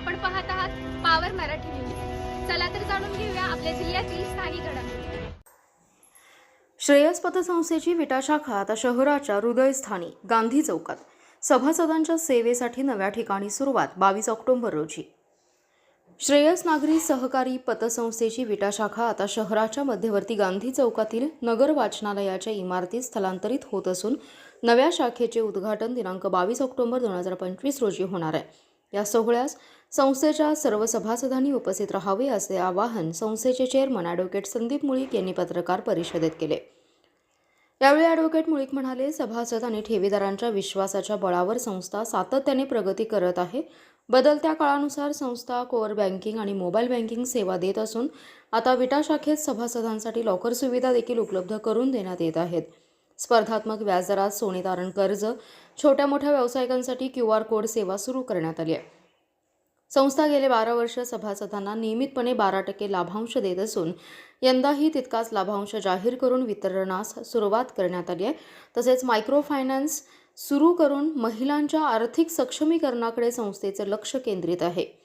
आपण पाहत आहात पावर मराठी न्यूज चला तर जाणून घेऊया आपल्या जिल्ह्यातील स्थानिक घडामोडी. श्रेयस पतसंस्थेची विटा शाखा आता शहराच्या हृदयस्थानी गांधी चौकात. सभासदांच्या सेवेसाठी नव्या ठिकाणी सुरुवात बावीस ऑक्टोबर रोजी. श्रेयस नागरी सहकारी पतसंस्थेची विटा शाखा आता शहराच्या मध्यवर्ती गांधी चौकातील नगर वाचनालयाच्या इमारतीत स्थलांतरित होत असून नव्या शाखेचे उद्घाटन दिनांक बावीस ऑक्टोबर दोन हजार पंचवीस रोजी होणार आहे. या सोहळ्यास संस्थेच्या सर्व सभासदांनी उपस्थित राहावे असे आवाहन संस्थेचे चेअरमन ॲडव्होकेट संदीप मुळीक यांनी पत्रकार परिषदेत केले. यावेळी ॲडव्होकेट मुळीक म्हणाले सभासद आणि ठेवीदारांच्या विश्वासाच्या बळावर संस्था सातत्याने प्रगती करत आहे. बदलत्या काळानुसार संस्था कोअर बँकिंग आणि मोबाईल बँकिंग सेवा देत असून आता विटा शाखेत सभासदांसाठी लॉकर सुविधा देखील उपलब्ध करून देण्यात येत आहेत. स्पर्धात्मक व्याजदरात सोने तारण कर्ज छोट्या मोठ्या व्यावसायिकांसाठी क्यू आर कोड सेवा सुरू करण्यात आली आहे. संस्था गेले बारा वर्ष सभासदांना नियमितपणे बारा टक्के लाभांश देत असून यंदाही तितकाच लाभांश जाहीर करून वितरणास सुरुवात करण्यात आली आहे. तसेच मायक्रो फायनान्स सुरू करून महिलांच्या आर्थिक सक्षमीकरणाकडे संस्थेचं लक्ष केंद्रित आहे.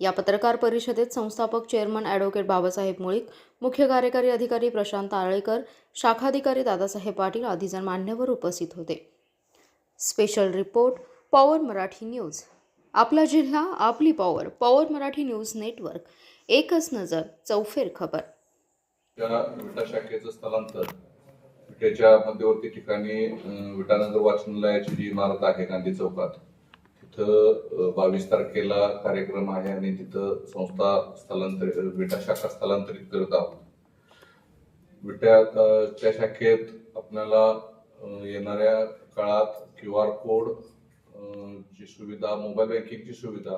या पत्रकार परिषदेत संस्थापक चेअरमन ॲडव्होकेट बाबासाहेब मुळीक मुख्य कार्यकारी अधिकारी प्रशांत आळेकर शाखाधिकारी दादासाहेब पाटील आदीजण मान्यवर उपस्थित होते. Special report power Marathi news. आपला जिल्हा आपली power power Marathi news network. एकच नजर चौफेर खबर. विटा शाखेचं स्थलांतर. विट्याच्या मध्यवर्ती ठिकाणी विटानगर वाचनालयाची जी इमारत आहे गांधी चौकात. तिथं बावीस तारखेला कार्यक्रम आहे आणि तिथं संस्था स्थलांतरित विटा शाखा स्थलांतरित करत आहोत. विट्याच्या शाखेत आपल्याला येणाऱ्या काळात क्यू आर कोड ची सुविधा मोबाईल बँकिंगची सुविधा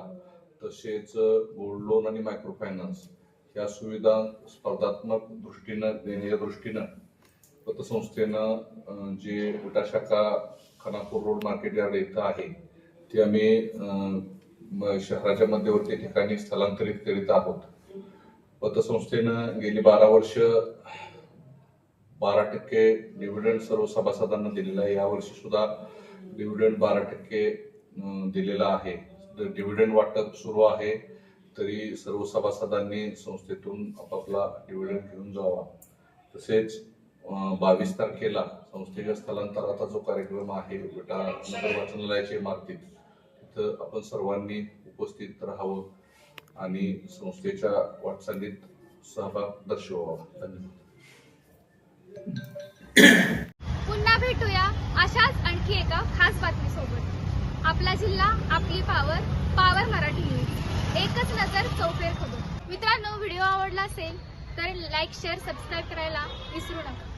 तसेच गोल्ड लोन आणि मायक्रो फायनान्स या सुविधा स्पर्धात्मक दृष्टीनं देण्याच्या दृष्टीनं पतसंस्थेनं जे विटा शाखा खानापूर रोड मार्केट यार्ड इथं आहे ती आम्ही म- शहराच्या मध्यवर्ती ठिकाणी स्थलांतरित करीत आहोत. पतसंस्थेनं गेली बारा वर्ष बारा टक्के डिव्हिडंड सर्व सभासदांना दिलेला आहे. यावर्षी सुद्धा डिव्हिडंड बारा टक्के दिलेला आहे. डिव्हिडंड वाटप सुरू आहे तरी सर्व सभासदांनी संस्थेतून आपापला डिव्हिडंड घेऊन जावा. तसेच बावीस तारखेला संस्थेच्या स्थलांतराचा जो कार्यक्रम आहे विटा नगर वाचनालयाच्या इमारतीत तिथं आपण सर्वांनी उपस्थित राहावं आणि संस्थेच्या वाटचालीत सहभाग दर्शवावा. धन्यवाद. पुन्हा भेटूया अशाच आणखी एका खास बातमीसोबत. आपला जिल्हा आपली पावर पावर मराठी न्यूज एकच नजर चौफेर खबर. मित्रांनो व्हिडिओ आवडला असेल तर लाईक शेअर सबस्क्राईब करायला विसरू नका.